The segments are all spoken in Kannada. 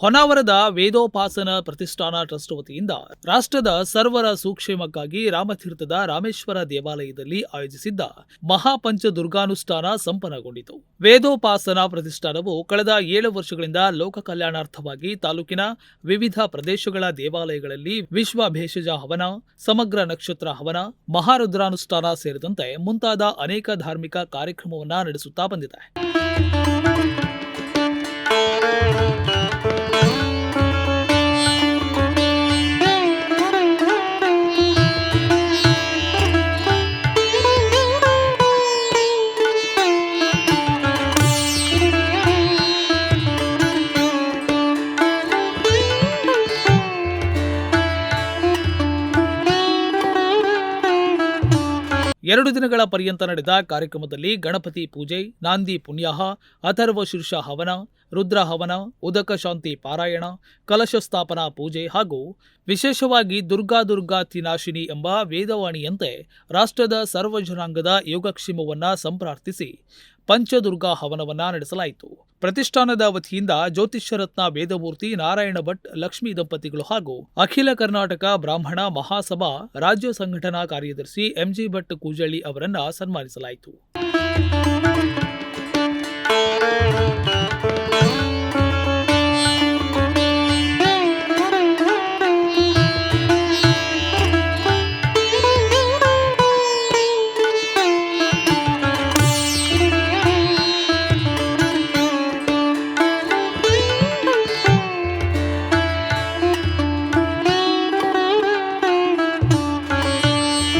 ಹೊನ್ನಾವರದ ವೇದೋಪಾಸನ ಪ್ರತಿಷ್ಠಾನ ಟ್ರಸ್ಟ್ ವತಿಯಿಂದ ರಾಷ್ಟ್ರದ ಸರ್ವರ ಸುಕ್ಷೇಮಕ್ಕಾಗಿ ರಾಮತೀರ್ಥದ ರಾಮೇಶ್ವರ ದೇವಾಲಯದಲ್ಲಿ ಆಯೋಜಿಸಿದ್ದ ಮಹಾಪಂಚ ದುರ್ಗಾನುಷ್ಠಾನ ಸಂಪನ್ನಗೊಂಡಿತು. ವೇದೋಪಾಸನ ಪ್ರತಿಷ್ಠಾನವು ಕಳೆದ ಏಳು ವರ್ಷಗಳಿಂದ ಲೋಕ ಕಲ್ಯಾಣಾರ್ಥವಾಗಿ ತಾಲೂಕಿನ ವಿವಿಧ ಪ್ರದೇಶಗಳ ದೇವಾಲಯಗಳಲ್ಲಿ ವಿಶ್ವ ಭೇಷಜ ಹವನ, ಸಮಗ್ರ ನಕ್ಷತ್ರ ಹವನ, ಮಹಾರುದ್ರಾನುಷ್ಠಾನ ಸೇರಿದಂತೆ ಮುಂತಾದ ಅನೇಕ ಧಾರ್ಮಿಕ ಕಾರ್ಯಕ್ರಮವನ್ನು ನಡೆಸುತ್ತಾ ಬಂದಿದೆ. ಎರಡು ದಿನಗಳ ಪರ್ಯಂತ ನಡೆದ ಕಾರ್ಯಕ್ರಮದಲ್ಲಿ ಗಣಪತಿ ಪೂಜೆ ನಾಂದಿ ಪುಣ್ಯಾಹ ಅಥರ್ವ ಶೀರ್ಷ ಹವನ ರುದ್ರ ಹವನ ಉದಕ ಶಾಂತಿ ಪಾರಾಯಣ ಕಲಶ ಸ್ಥಾಪನಾ ಪೂಜೆ ಹಾಗೂ ವಿಶೇಷವಾಗಿ ದುರ್ಗಾ ದುರ್ಗಾ ತಿನಾಶಿನಿ ಎಂಬ ವೇದವಾಣಿಯಂತೆ ರಾಷ್ಟ್ರದ ಸರ್ವಜನಾಂಗದ ಯೋಗಕ್ಷೇಮವನ್ನ ಸಂಪ್ರಾರ್ಥಿಸಿ ಪಂಚದುರ್ಗಾ ಹವನವನ್ನ ನಡೆಸಲಾಯಿತು. ಪ್ರತಿಷ್ಠಾನದ ವತಿಯಿಂದ ಜ್ಯೋತಿಷ್ಯರತ್ನ ವೇದಮೂರ್ತಿ ನಾರಾಯಣ ಭಟ್, ಲಕ್ಷ್ಮೀ ದಂಪತಿಗಳು ಹಾಗೂ ಅಖಿಲ ಕರ್ನಾಟಕ ಬ್ರಾಹ್ಮಣ ಮಹಾಸಭಾ ರಾಜ್ಯ ಸಂಘಟನಾ ಕಾರ್ಯದರ್ಶಿ ಎಂಜಿ ಭಟ್ ಕೂಜಳ್ಳಿ ಅವರನ್ನ ಸನ್ಮಾನಿಸಲಾಯಿತು.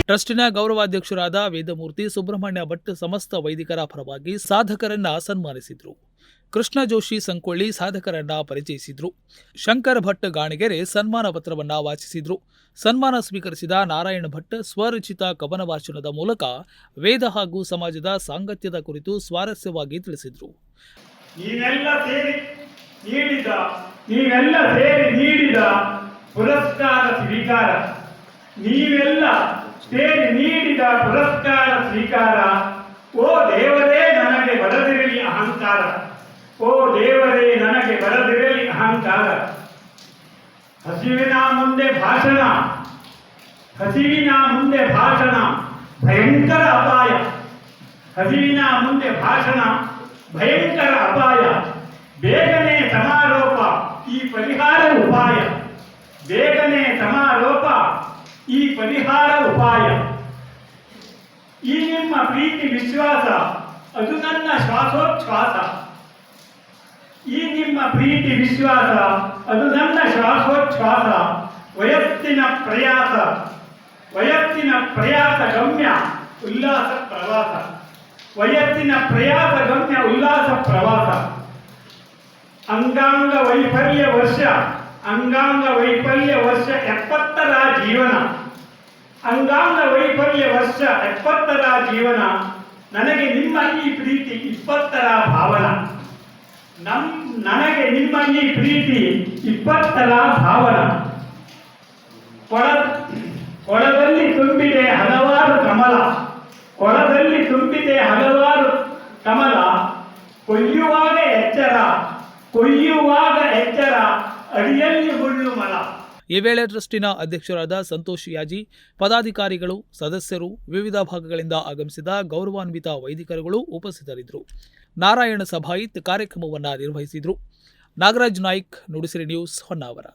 ಟ್ರಸ್ಟಿನ ಗೌರವಾಧ್ಯಕ್ಷರಾದ ವೇದಮೂರ್ತಿ ಸುಬ್ರಹ್ಮಣ್ಯ ಭಟ್ ಸಮಸ್ತ ವೈದಿಕರ ಪರವಾಗಿ ಸಾಧಕರನ್ನ ಸನ್ಮಾನಿಸಿದರು. ಕೃಷ್ಣ ಜೋಶಿ ಸಂಕೊಳ್ಳಿ ಸಾಧಕರನ್ನ ಪರಿಚಯಿಸಿದ್ರು. ಶಂಕರ ಭಟ್ ಗಾಣಿಗೆರೆ ಸನ್ಮಾನ ಪತ್ರವನ್ನ ವಾಚಿಸಿದ್ರು. ಸನ್ಮಾನ ಸ್ವೀಕರಿಸಿದ ನಾರಾಯಣ ಭಟ್ ಸ್ವರಚಿತ ಕವನ ವಾಚನದ ಮೂಲಕ ವೇದ ಹಾಗೂ ಸಮಾಜದ ಸಾಂಗತ್ಯದ ಕುರಿತು ಸ್ವಾರಸ್ಯವಾಗಿ ತಿಳಿಸಿದ್ರು. ನೀವೆಲ್ಲ ಸೇರಿ ನೀಡಿದ ನೀವೆಲ್ಲ ಸೇರಿ ನೀಡಿದ ಪುರಸ್ಕಾರ ಸ್ವೀಕಾರ ನೀವೆಲ್ಲ ಸೇರಿ ನೀಡಿದ ಪುರಸ್ಕಾರ ಸ್ವೀಕಾರ ಓ ದೇವರೇ ನನಗೆ ಬರದಿರಲಿ ಅಹಂಕಾರ ಓ ದೇವರೇ ನನಗೆ ಬರದಿರಲಿ ಅಹಂಕಾರ ಹಸಿವಿನ ಮುಂದೆ ಭಾಷಣ ಹಸಿವಿನ ಮುಂದೆ ಭಾಷಣ ಭಯಂಕರ ಅಪಾಯ ಹಸಿವಿನ ಮುಂದೆ ಭಾಷಣ ಭಯಂಕರ ಅಪಾಯ ಬೇಗನೆ ಸಮಾರೋಪ ಈ ಪರಿಹಾರ ಉಪಾಯ ಈ ಪರಿಹಾರ ಉಪಾಯ. ಈ ನಿಮ್ಮ ಪ್ರೀತಿ, ವಿಶ್ವಾಸ, ಅದು ನನ್ನ ಶ್ವಾಸೋಚ್ಛ್ವಾಸ. ಈ ನಿಮ್ಮ ಪ್ರೀತಿ, ವಿಶ್ವಾಸ, ಅದು ನನ್ನ ಶ್ವಾಸೋಚ್ಛ್ವಾಸ. ವಯಸ್ಸಿನ ಪ್ರಯಾಸ ವಯಸ್ಸಿನ ಪ್ರಯಾಸ ಗಮ್ಯ, ಉಲ್ಲಾಸ, ಪ್ರವಾಸ. ವಯಸ್ಸಿನ ಪ್ರಯಾಸ ಗಮ್ಯ, ಉಲ್ಲಾಸ, ಪ್ರವಾಸ. ಅಂಗಾಂಗ ವೈಫಲ್ಯ ವರ್ಷ. ಅಂಗಾಂಗ ವೈಫಲ್ಯ ವರ್ಷ ಎಪ್ಪತ್ತರ ಜೀವನ. ಅಂಗಾಂಗ ವೈಫಲ್ಯ ವರ್ಷ ಎಪ್ಪತ್ತರ ಜೀವನ. ನನಗೆ ನಿಮ್ಮ ಈ ಪ್ರೀತಿ ಇಪ್ಪತ್ತರ ಭಾವನ. ನಮ್, ನನಗೆ ನಿಮ್ಮ ಈ ಪ್ರೀತಿ ಇಪ್ಪತ್ತರ ಭಾವನ. ಕೊಳ ಕೊಳದಲ್ಲಿ ತುಂಬಿದೆ ಹಲವಾರು ಕಮಲ. ಕೊಳದಲ್ಲಿ ತುಂಬಿದೆ ಹಲವಾರು ಕಮಲ. ಕೊಯ್ಯುವಾಗ ಎಚ್ಚರ. ಕೊಯ್ಯುವಾಗ ಅಡಿಯಲ್ಲಿ ಹುಲ್ಲು ಮಲ. ಈ ವೇಳೆ ಟ್ರಸ್ಟಿನ ಅಧ್ಯಕ್ಷರಾದ ಸಂತೋಷ್ ಯಾಜಿ, ಪದಾಧಿಕಾರಿಗಳು, ಸದಸ್ಯರು, ವಿವಿಧ ಭಾಗಗಳಿಂದ ಆಗಮಿಸಿದ ಗೌರವಾನ್ವಿತ ವೈದಿಕರುಗಳು ಉಪಸ್ಥಿತರಿದ್ದರು. ನಾರಾಯಣ ಸಭಾಯಿತ್ ಕಾರ್ಯಕ್ರಮವನ್ನು ನಿರ್ವಹಿಸಿದರು. ನಾಗರಾಜ್ ನಾಯ್ಕ್, ನುಡಿಸಿರಿ ನ್ಯೂಸ್ ಹೊನ್ನಾವರ.